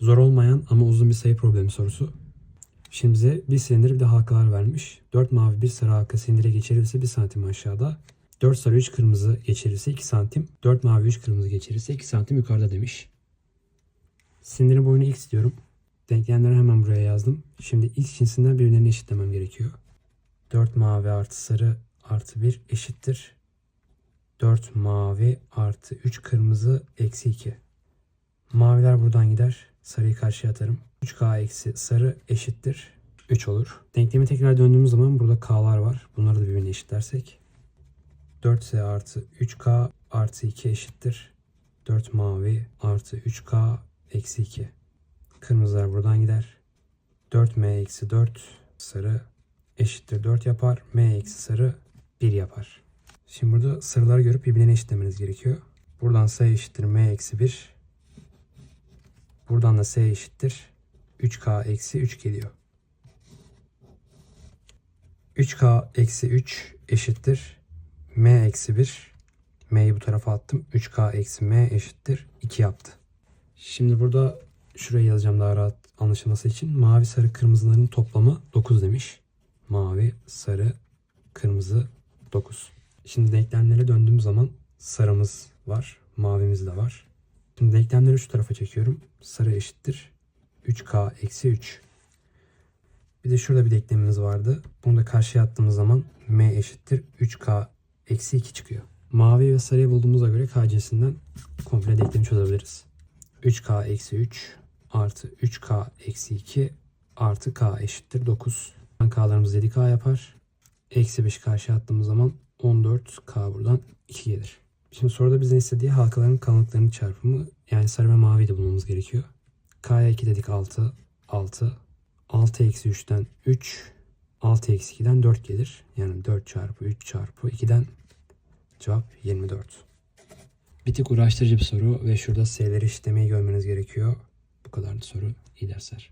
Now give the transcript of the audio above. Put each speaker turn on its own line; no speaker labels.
Zor olmayan ama uzun bir sayı problemi sorusu. Şimdi bize bir silindir bir de halkalar vermiş. 4 mavi bir sarı halka silindire geçirilirse 1 santim aşağıda. 4 sarı 3 kırmızı geçirirse 2 santim. 4 mavi 3 kırmızı geçirirse 2 santim yukarıda demiş. Silindirin boyunu x diyorum. Denklemleri hemen buraya yazdım. Şimdi x cinsinden birbirlerini eşitlemem gerekiyor. 4 mavi artı sarı artı 1 eşittir. 4 mavi artı 3 kırmızı eksi 2. Maviler buradan gider. Sarıyı karşıya atarım. 3K eksi sarı eşittir. 3 olur. Denklemi tekrar döndüğümüz zaman burada K'lar var. Bunları da birbirine eşitlersek. 4S artı 3K artı 2 eşittir. 4 mavi artı 3K eksi 2. Kırmızılar buradan gider. 4M eksi 4 sarı eşittir 4 yapar. M eksi sarı 1 yapar. Şimdi burada sarıları görüp birbirine eşitlemeniz gerekiyor. Buradan sayı eşittir M eksi 1. Buradan da S eşittir. 3K eksi 3 geliyor. 3K eksi 3 eşittir. M eksi 1. M'yi bu tarafa attım. 3K eksi M eşittir. 2 yaptı. Şimdi burada şuraya yazacağım daha rahat anlaşılması için. Mavi, sarı, kırmızıların toplamı 9 demiş. Mavi, sarı, kırmızı 9. Şimdi denklemlere döndüğüm zaman sarımız var. Mavimiz de var. Şimdi denklemleri şu tarafa çekiyorum. Sarı eşittir. 3K eksi 3. Bir de şurada bir denklemimiz vardı. Bunu da karşıya attığımız zaman M eşittir. 3K eksi 2 çıkıyor. Mavi ve sarıyı bulduğumuza göre K cinsinden komple denklemi çözebiliriz. 3K eksi 3 artı 3K eksi 2 artı K eşittir 9. K'larımız 7K yapar. Eksi 5 karşıya attığımız zaman 14K buradan 2 gelir. Şimdi soruda bizden istediği halkaların kalınlıklarının çarpımı yani sarı ve mavi de bulmamız gerekiyor. K'ya 2 dedik 6. 6. 6 eksi 3'ten 3. 6 eksi 2'den 4 gelir. Yani 4 çarpı 3 çarpı 2'den cevap 24. Bir tık uğraştırıcı bir soru ve şurada S'leri eşitlemeyi görmeniz gerekiyor. Bu kadar da soru. İyi dersler.